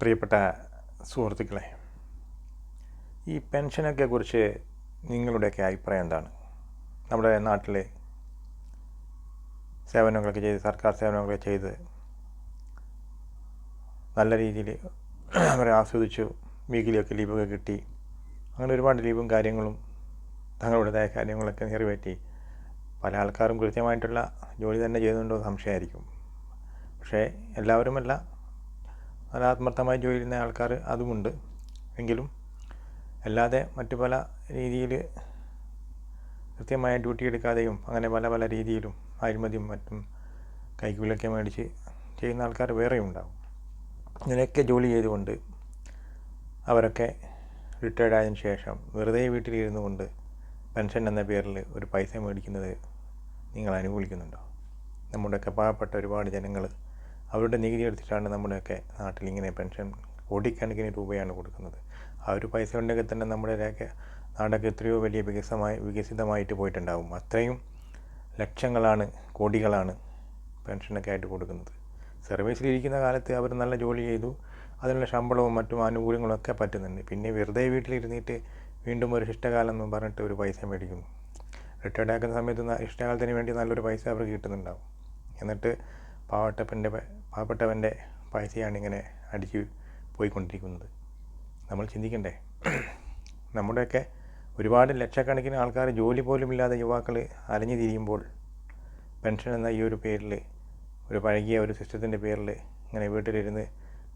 പ്രിയപ്പെട്ട സുഹൃത്തുക്കളെ ഈ പെൻഷനൊക്കെ കുറിച്ച് നിങ്ങളുടെയൊക്കെ അഭിപ്രായം എന്താണ്? നമ്മുടെ നാട്ടിലെ സേവനങ്ങളൊക്കെ ചെയ്ത് സർക്കാർ സേവനങ്ങളൊക്കെ ചെയ്ത് നല്ല രീതിയിൽ അവരെ ആസ്വദിച്ചു വീക്കിലിയൊക്കെ ലീവൊക്കെ കിട്ടി അങ്ങനെ ഒരുപാട് ലീവും കാര്യങ്ങളും തങ്ങളുടേതായ കാര്യങ്ങളൊക്കെ നിറവേറ്റി പല ആൾക്കാരും കൃത്യമായിട്ടുള്ള ജോലി തന്നെ ചെയ്യുന്നുണ്ടോ സംശയമായിരിക്കും. പക്ഷേ എല്ലാവരുമല്ല നല്ല ആത്മാർത്ഥമായി ജോലി ചെയ്യുന്ന ആൾക്കാർ അതുമുണ്ട്. എങ്കിലും അല്ലാതെ മറ്റു പല രീതിയിൽ കൃത്യമായ ഡ്യൂട്ടി എടുക്കാതെയും അങ്ങനെ പല പല രീതിയിലും അഴിമതിയും മറ്റും കൈക്കൂലൊക്കെ മേടിച്ച് ചെയ്യുന്ന ആൾക്കാർ വേറെയും ഉണ്ടാകും ഇങ്ങനെയൊക്കെ ജോലി ചെയ്തുകൊണ്ട് അവരൊക്കെ റിട്ടയർഡ് ആയതിനു ശേഷം വെറുതെ വീട്ടിലിരുന്നു കൊണ്ട് പെൻഷൻ എന്ന പേരിൽ ഒരു പൈസ മേടിക്കുന്നത് നിങ്ങൾ അനുകൂലിക്കുന്നുണ്ടോ? നമ്മുടെയൊക്കെ പാവപ്പെട്ട ഒരുപാട് ജനങ്ങൾ അവരുടെ നികുതി എടുത്തിട്ടാണ് നമ്മുടെയൊക്കെ നാട്ടിൽ ഇങ്ങനെ പെൻഷൻ കോടിക്കണക്കിന് രൂപയാണ് കൊടുക്കുന്നത്. ആ ഒരു പൈസ ഉണ്ടെങ്കിൽ തന്നെ നമ്മുടെയൊക്കെ നാടൊക്കെ എത്രയോ വലിയ വികസമായി വികസിതമായിട്ട് പോയിട്ടുണ്ടാവും. അത്രയും ലക്ഷങ്ങളാണ് കോടികളാണ് പെൻഷനൊക്കെ ആയിട്ട് കൊടുക്കുന്നത്. സർവീസിലിരിക്കുന്ന കാലത്ത് അവർ നല്ല ജോലി ചെയ്തു. അതിനുള്ള ശമ്പളവും മറ്റും ആനുകൂല്യങ്ങളും ഒക്കെ പറ്റുന്നുണ്ട്. പിന്നെ വെറുതെ വീട്ടിലിരുന്നിട്ട് വീണ്ടും ഒരു ഇഷ്ടകാലം എന്ന് പറഞ്ഞിട്ട് ഒരു പൈസ മേടിക്കുന്നു. റിട്ടയർഡ് ആക്കുന്ന സമയത്ത് ഇഷ്ടകാലത്തിന് വേണ്ടി നല്ലൊരു പൈസ അവർക്ക് കിട്ടുന്നുണ്ടാവും. എന്നിട്ട് പാവപ്പെട്ടവന്റെ പാവപ്പെട്ടവന്റെ പൈസയാണ് ഇങ്ങനെ അടിച്ച് പോയിക്കൊണ്ടിരിക്കുന്നത്. നമ്മൾ ചിന്തിക്കണ്ടേ? നമ്മുടെയൊക്കെ ഒരുപാട് ലക്ഷക്കണക്കിന് ആൾക്കാർ ജോലി പോലും ഇല്ലാതെ യുവാക്കൾ അലഞ്ഞു തിരിയുമ്പോൾ പെൻഷൻ എന്ന ഈ ഒരു പേരിൽ ഒരു പഴകിയ ഒരു സിസ്റ്റത്തിന്റെ പേരിൽ ഇങ്ങനെ വീട്ടിലിരുന്ന്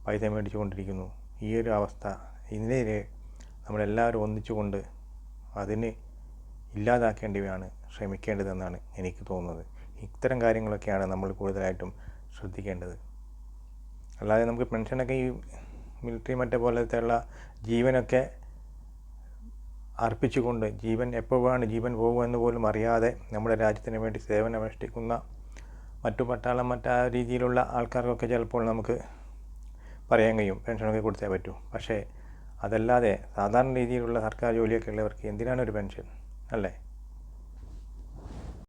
പൈസ മേടിച്ചുകൊണ്ടിരിക്കുന്നു. ഈ ഒരു അവസ്ഥ ഇതിനെതിരെ നമ്മളെല്ലാവരും ഒന്നിച്ചുകൊണ്ട് അതിന് ഇല്ലാതാക്കേണ്ടവയാണ് ശ്രമിക്കേണ്ടതെന്നാണ് എനിക്ക് തോന്നുന്നത്. ഇത്തരം കാര്യങ്ങളൊക്കെയാണ് നമ്മൾ കൂടുതലായിട്ടും ശ്രദ്ധിക്കേണ്ടത്. അല്ലാതെ നമുക്ക് പെൻഷനൊക്കെ ഈ മിലിറ്ററി മറ്റേ പോലത്തെ ഉള്ള ജീവനൊക്കെ അർപ്പിച്ചുകൊണ്ട് ജീവൻ എപ്പോഴാണ് ജീവൻ പോകുമെന്ന് പോലും അറിയാതെ നമ്മുടെ രാജ്യത്തിന് വേണ്ടി സേവനം അനുഷ്ഠിക്കുന്ന മറ്റു പട്ടാളം മറ്റാ രീതിയിലുള്ള ആൾക്കാർക്കൊക്കെ ചിലപ്പോൾ നമുക്ക് പറയാൻ കഴിയും പെൻഷനൊക്കെ കൊടുത്തേ പറ്റൂ. പക്ഷേ അതല്ലാതെ സാധാരണ രീതിയിലുള്ള സർക്കാർ ജോലിയൊക്കെ ഉള്ളവർക്ക് എന്തിനാണ് ഒരു പെൻഷൻ? അല്ലേ?